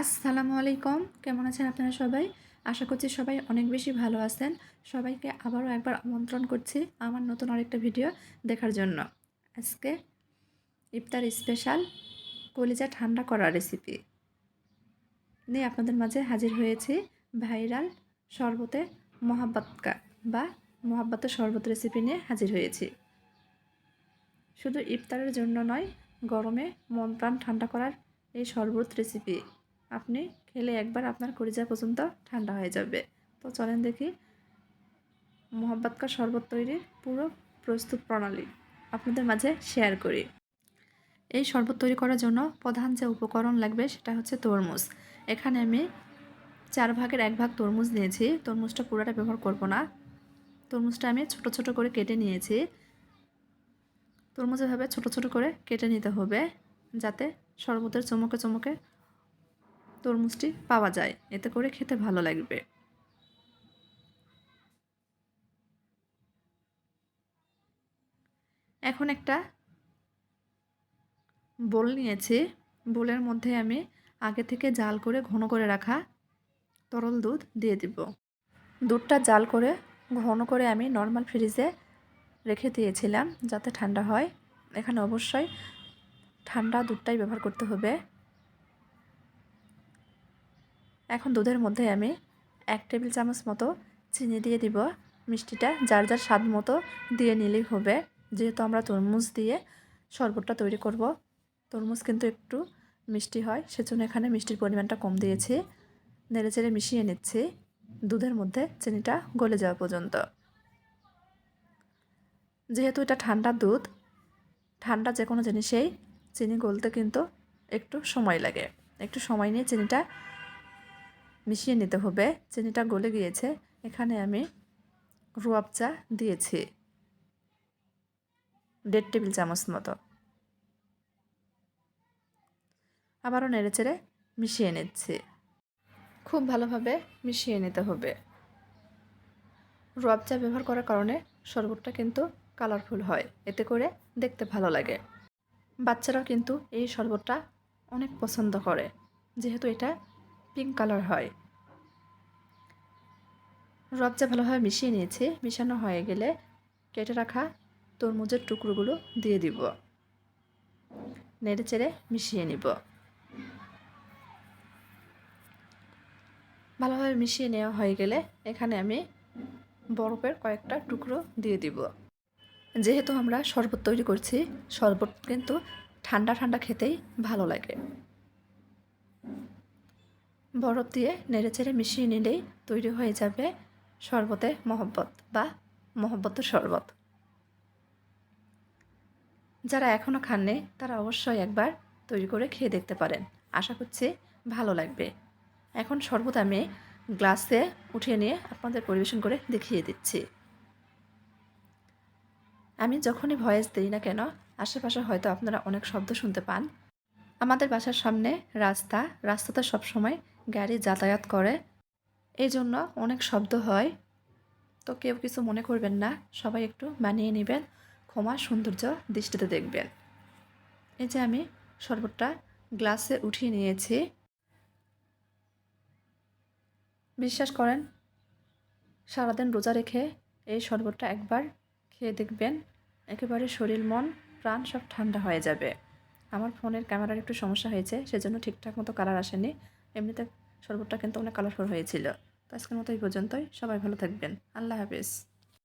আসসালামু আলাইকুম। কেমন আছেন আপনারা সবাই? আশা করছি সবাই অনেক বেশি ভালো আছেন। সবাইকে আবারও একবার আমন্ত্রণ করছি আমার নতুন আরেকটা ভিডিও দেখার জন্য। আজকে ইফতার স্পেশাল কলিজা ঠান্ডা করা রেসিপি নিয়ে আপনাদের মাঝে হাজির হয়েছি ভাইরাল শরবতে মহাব্বাতকা বা মহাব্বাত শরবত রেসিপি নিয়ে হাজির হয়েছি। শুধু ইফতারের জন্য নয়, গরমে মন প্রাণ ঠান্ডা করার এই শরবত রেসিপি আপনি খেলে একবার আপনার কলিজা পর্যন্ত ঠান্ডা হয়ে যাবে। তো চলেন দেখি। মোহাম্মদকার শরবত তৈরির পুরো প্রস্তুত প্রণালী আপনাদের মাঝে শেয়ার করি। এই শরবত তৈরি করার জন্য প্রধান যে উপকরণ লাগবে সেটা হচ্ছে তরমুজ। এখানে আমি চার ভাগের এক ভাগ তরমুজ নিয়েছি। তরমুজটা পুরোটা ব্যবহার করব না। তরমুজটা আমি ছোট ছোট করে কেটে নিয়েছি। তরমুজ এভাবে ছোট ছোট করে কেটে নিতে হবে যাতে শরবতের চমকে চমকে তরমুজটি পাওয়া যায়। এতে করে খেতে ভালো লাগবে। এখন একটা বোল নিয়েছি। বোলের মধ্যে আমি আগে থেকে জাল করে ঘন করে রাখা তরল দুধ দিয়ে দিব। দুধটা জাল করে ঘন করে আমি নর্মাল ফ্রিজে রেখে দিয়েছিলাম যাতে ঠান্ডা হয়। এখানে অবশ্যই ঠান্ডা দুধটাই ব্যবহার করতে হবে। এখন দুধের মধ্যে আমি এক টেবিল চামচ মতো চিনি দিয়ে দিব। মিষ্টিটা যার যার স্বাদ মতো দিয়ে নিলেই হবে। যেহেতু আমরা তরমুজ দিয়ে শরবতটা তৈরি করব, তরমুজ কিন্তু একটু মিষ্টি হয়, সেজন্য এখানে মিষ্টির পরিমাণটা কম দিয়েছি। নেড়ে চেড়ে মিশিয়ে নিচ্ছি। দুধের মধ্যে চিনিটা গলে যাওয়া পর্যন্ত। যেহেতু এটা ঠান্ডা দুধ, ঠান্ডা যে কোনো জিনিসেই চিনি গলতে কিন্তু একটু সময় লাগে। একটু সময় নিয়ে চিনিটা মিশিয়ে নিতে হবে। চিনিটা গলে গিয়েছে। এখানে আমি রুয়াব চা দিয়েছি। দেড় টেবিল চামচ মতো। আবারও নেড়েচেড়ে মিশিয়ে নিচ্ছি। খুব ভালোভাবে মিশিয়ে নিতে হবে। রুয়াব চা ব্যবহার করার কারণে শরবতটা কিন্তু কালারফুল হয়। এতে করে দেখতে ভালো লাগে। বাচ্চারাও কিন্তু এই শরবতটা অনেক পছন্দ করে। যেহেতু এটা পিঙ্ক কালার হয়। রবজা ভালোভাবে মিশিয়ে নিয়েছি। মিশানো হয়ে গেলে কেটে রাখা তরমুজের টুকরোগুলো দিয়ে দিব। নেড়ে চেড়ে মিশিয়ে নিব। ভালোভাবে মিশিয়ে নেওয়া হয়ে গেলে এখানে আমি বরফের কয়েকটা টুকরো দিয়ে দিব। যেহেতু আমরা শরবত তৈরি করছি, শরবত কিন্তু ঠান্ডা ঠান্ডা খেতেই ভালো লাগে। বরফ দিয়ে নেড়েচেড়ে মিশিয়ে নিলেই তৈরি হয়ে যাবে শরবতে মহব্বত বা মহব্বতের শরবত। যারা এখনও খাননি, তারা অবশ্যই একবার তৈরি করে খেয়ে দেখতে পারেন। আশা করছি ভালো লাগবে। এখন শরবত আমি গ্লাসে উঠিয়ে নিয়ে আপনাদের পরিবেশন করে দেখিয়ে দিচ্ছি। আমি যখনই ভয়েস দিই না কেন, আশেপাশে হয়তো আপনারা অনেক শব্দ শুনতে পান। আমাদের বাসার সামনে রাস্তা, রাস্তাতে সবসময় গাড়ি যাতায়াত করে এই জন্য অনেক শব্দ হয়। তো কেউ কিছু মনে করবেন না, সবাই একটু মানিয়ে নেবেন, ক্ষমা, সৌন্দর্য দৃষ্টিতে দেখবেন। এই যে আমি শরবতটা গ্লাসে উঠিয়ে নিয়েছি। বিশ্বাস করেন, সারাদিন রোজা রেখে এই শরবতটা একবার খেয়ে দেখবেন, একেবারে শরীর, মন, প্রাণ সব ঠান্ডা হয়ে যাবে। আমার ফোনের ক্যামেরার একটু সমস্যা হয়েছে, সেজন্য ঠিকঠাক মতো কালার আসেনি। এমনিতে শরবতটা কিন্তু অনেক কালারফুল হয়েছিল। তো আজকের মতো এই পর্যন্তই। সবাই ভালো থাকবেন। আল্লাহ হাফিজ।